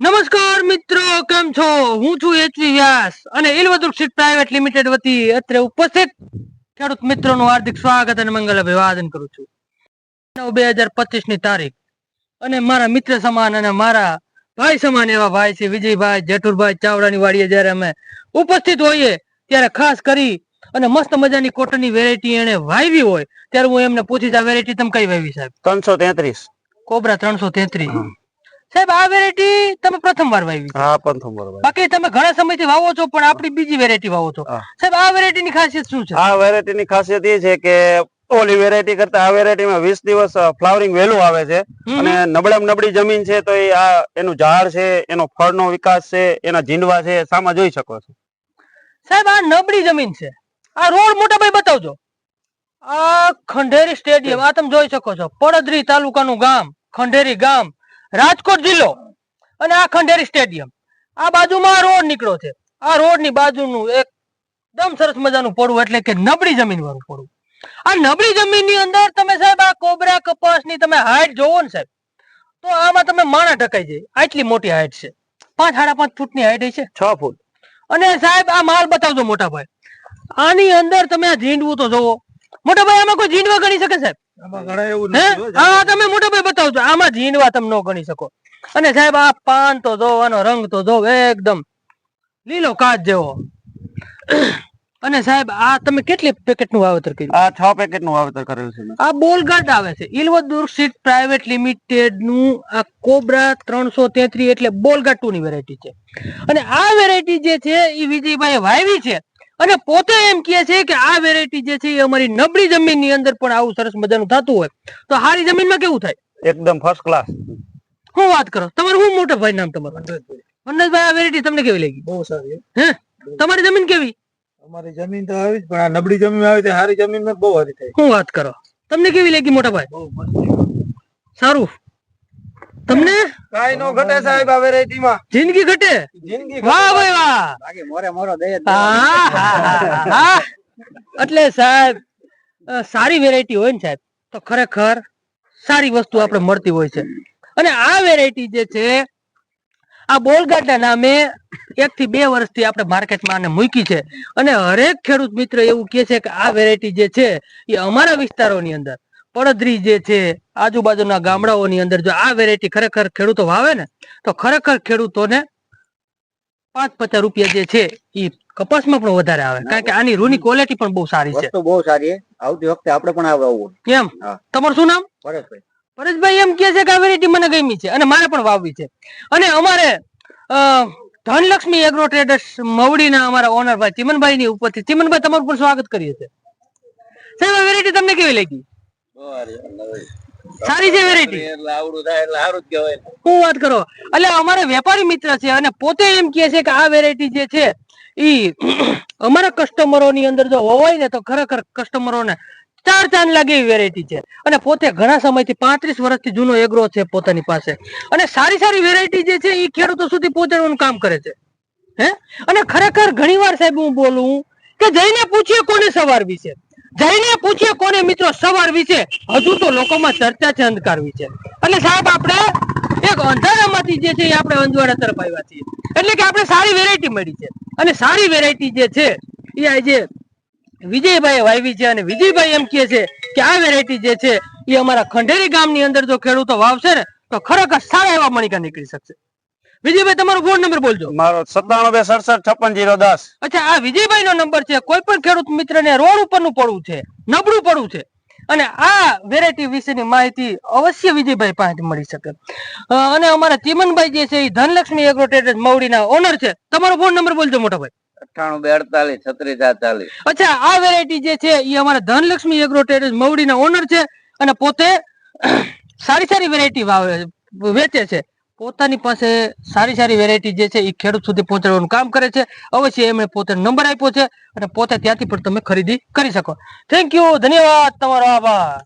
નમસ્કાર મિત્રો કેમ છો? હું છું એચવી વ્યાસ અને ઇલવદુર સીટ પ્રાઇવેટ લિમિટેડ વતી અત્રે ઉપસ્થિત ખેડૂત મિત્રોનું હાર્દિક સ્વાગત અને મંગલ અભિવાદન કરું છું. નવ બે હજાર પચીસની તારીખ અને મારા મિત્ર સમાન અને મારા ભાઈ સમાન એવા ભાઈ છે વિજયભાઈ જેઠુરભાઈ ચાવડાની વાડીએ જ્યારે અમે ઉપસ્થિત હોઈએ ત્યારે ખાસ કરી અને મસ્ત મજાની કોટનની વેરાયટી એને વાવી હોય ત્યારે હું એમને પૂછી આ વેરાયટી તમે કઈ વાવી સાહેબ? ત્રણસો તેત્રીસ. કોબરા ત્રણસો તેત્રીસ. સાહેબ આ વેરાયટી તમે પ્રથમ વાર વાવી હા પંથમ બરોબર બાકી તમે ઘણા સમયથી વાવો છો પણ આપણી બીજી વેરાયટી વાવો છો. સાહેબ આ વેરાયટીની ખાસિયત શું છે? આ વેરાયટીની ખાસિયત એ છે કે ઓલી વેરાયટી કરતા આ વેરાયટીમાં વીસ દિવસ ફ્લાવરિંગ વહેલું આવે છે. અને નબળામાં નબળી જમીન છે તો એ આ એનું ઝાડ છે એનો ફળનો વિકાસ છે એના જીંડવા છે સામા જોઈ શકો છો. સાહેબ આ નબળી જમીન છે. આ રોડ મોટા ભાઈ બતાવજો. આ ખંડેરી સ્ટેડિયમ આ તમે જોઈ શકો છો. પડદરી તાલુકાનું ગામ ખંડેરી ગામ રાજકોટ જિલ્લો અને આ ખંડેરી સ્ટેડિયમ. આ બાજુમાં રોડ નીકળો છે. આ રોડની બાજુનું એકદમ સરસ મજાનું પડવું એટલે કે નબળી જમીન વાળું પડવું. આ નબળી જમીનની અંદર તમે સાહેબ આ કોબરા કપાસની તમે હાઈટ જોવો ને સાહેબ તો આમાં તમે માણા ટકાઈ જાય. આટલી મોટી હાઈટ છે. પાંચ સાડા પાંચ ફૂટની હાઈટ છે છ ફૂટ. અને સાહેબ આ માલ બતાવજો મોટા ભાઈ આની અંદર તમે આ ઝીંડવું તો જોવો. મોટા ભાઈ આમાં કોઈ ઝીંડવા ગણી શકે સાહેબ? હે? હા તમે મોટા ભાઈ બતાવજો આમાં ઝીંડવા તમે ન ગણી શકો. અને સાહેબ આ પાન તો જો આનો રંગ તો જો એકદમ લીલો કાચ જેવો. અને સાહેબ આ તમે કેટલી પેકેટનું વાવેતર કર્યું? આ છ પેકેટનું વાવેતર કરેલું છે આ બોલગાટ આવે છે. ઇલવદુર સીટ પ્રાઇવેટ લિમિટેડનું આ કોબરા ત્રણસો તેત્રીસ એટલે બોલગાર્ડ ટુ ની વેરાયટી છે. અને આ વેરાયટી જે છે એ વિજયભાઈ વાવી છે. અને પોતે એમ કહે છે કે આ વેરાયટી જે છે એ અમારી નબળી જમીનની અંદર પણ આવું સરસ મજાનું થતું હોય. તો હારી જમીનમાં કેવું થાય? એકદમ ફર્સ્ટ ક્લાસ હું વાત કરો? તમારું હું મોટા ભાઈ નામ તમારું? મનોજભાઈ આ વેરાયટી તમને કેવી લાગી? બહુ સારી હે. તમારી જમીન કેવી? અમારી જમીન તો આવી પણ આ નબળી જમીન આવી તે સારી જમીનમાં બહુ સારી થાય. હું વાત કરો? તમને કેવી લાગી મોટા ભાઈ? બહુ મસ્ત. સારું. તમને? કાઈ નો ઘટે સાહેબ હવે વેરાયટી માં જિંદગી ઘટે? જિંદગી વાહ ભાઈ વાહ. બાકી મોરે મોરો દે હા, હા, હા. એટલે સાહેબ સારી વેરાયટી હોય ને સાહેબ તો ખરેખર સારી વસ્તુ આપણે મળતી હોય છે. અને આ વેરાયટી જે છે આ બોલગાડના નામે એક થી બે વર્ષથી આપણે માર્કેટમાં આને મૂકી છે. અને હરેક ખેડૂત મિત્ર એવું કહે છે કે આ વેરાયટી જે છે એ અમારા વિસ્તારોની અંદર પડદરી જે છે આજુબાજુના ગામડાઓની અંદર જો આ વેરાયટી ખરેખર ખેડૂતો વાવે ને તો ખરેખર ખેડૂતોને પાંચ પચાસ રૂપિયા જે છે એ કપાસમાં પણ વધારે આવે. કારણ કે આની રૂની ક્વોલિટી પણ બહુ સારી છે. બહુ સારી આવતી વખતે આપણે પણ આવે આવું કેમ તમારું શું નામ? પરેશભાઈ. પરેશભાઈ એમ કે છે કે આ વેરાયટી મને ગમી છે અને મારે પણ વાવવી છે. અને અમારે ધનલક્ષ્મી એગ્રો ટ્રેડર્સ મવડીના અમારા ઓનર ભાઈ ચિમનભાઈ ની ઉપરથી ચિમનભાઈ તમારું પણ સ્વાગત કરીએ છીએ સાહેબ વેરાયટી તમને કેવી લાગી? સારી છે વેરાયટી લાવડું થાય એટલે સારું જ કહેવાય શું વાત કરો? એટલે અમારે વેપારી મિત્ર છે અને પોતે એમ કહે છે કે આ વેરાયટી જે છે ઈ અમારા કસ્ટમરો ની અંદર જો હોય ને તો ખરેખર કસ્ટમરો ને ચાર ચાંદ લાગે એવી વેરાયટી છે. અને પોતે ઘણા સમયથી પાંત્રીસ વર્ષથી જૂનો એગ્રો છે પોતાની પાસે. અને સારી સારી વેરાયટી જે છે એ ખેડૂતો સુધી પહોંચાડવાનું કામ કરે છે. હે? અને ખરેખર ઘણીવાર સાહેબ હું બોલું કે જઈને પૂછીએ કોને સવાર વિશે. જઈને પૂછીએ કોને મિત્રો સવાર વિશે. હજુ તો લોકોમાં ચર્ચા છે અંધકાર વિશે. એટલે સાહેબ, આપણે એક અંધારામાંથી જે છે એ આપણે અંજવાડા તરફ આવ્યા છીએ. એટલે કે આપણે સારી વેરાયટી મળી છે. અને સારી વેરાયટી જે છે એ આજે વિજયભાઈ વાવી છે અને વિજયભાઈ એમ કહે છે કે આ વેરાયટી જે છે એ અમારા ખંડેરી ગામની અંદર જો ખેડૂતો વાવશે ને, તો ખરેખર સારા એવા મણિકા નીકળી શકશે. વિજયભાઈ તમારો ફોન નંબર બોલજો. મારો સત્તાણું બે સડસઠ છપ્પન જીરો દસ. અચ્છા આ વિજયભાઈ નો નંબર છે. કોઈ પણ ખેડૂત મિત્ર ને રોડ ઉપરનું પડવું છે નબળું પડવું છે. અને આ વેરાયટી વિશેની માહિતી અવશ્ય વિજયભાઈ પાસે મળી શકે. અને અમારા ચીમનભાઈ જે છે એ ધનલક્ષ્મી એગ્રો ટ્રેડર્સ મવડીના ઓનર છે. તમારો ફોન નંબર બોલજો મોટા ભાઈ અઠ્ઠાણું બે અડતાલીસ છત્રીસ અડતાલીસ અચ્છા આ વેરાયટી જે છે એ અમારા ધનલક્ષ્મી એગ્રો ટ્રેડર્સ મવડીના ઓનર છે અને પોતે સારી સારી વેરાયટી વાવે વેચે છે. પોતાની પાસે સારી સારી વેરાયટી જે છે એ ખેડૂત સુધી પહોંચાડવાનું કામ કરે છે. અવશ્ય એમણે પોતે નંબર આપ્યો છે અને પોતે ત્યાંથી પણ તમે ખરીદી કરી શકો. થેન્ક યુ ધન્યવાદ. તમારો આભાર.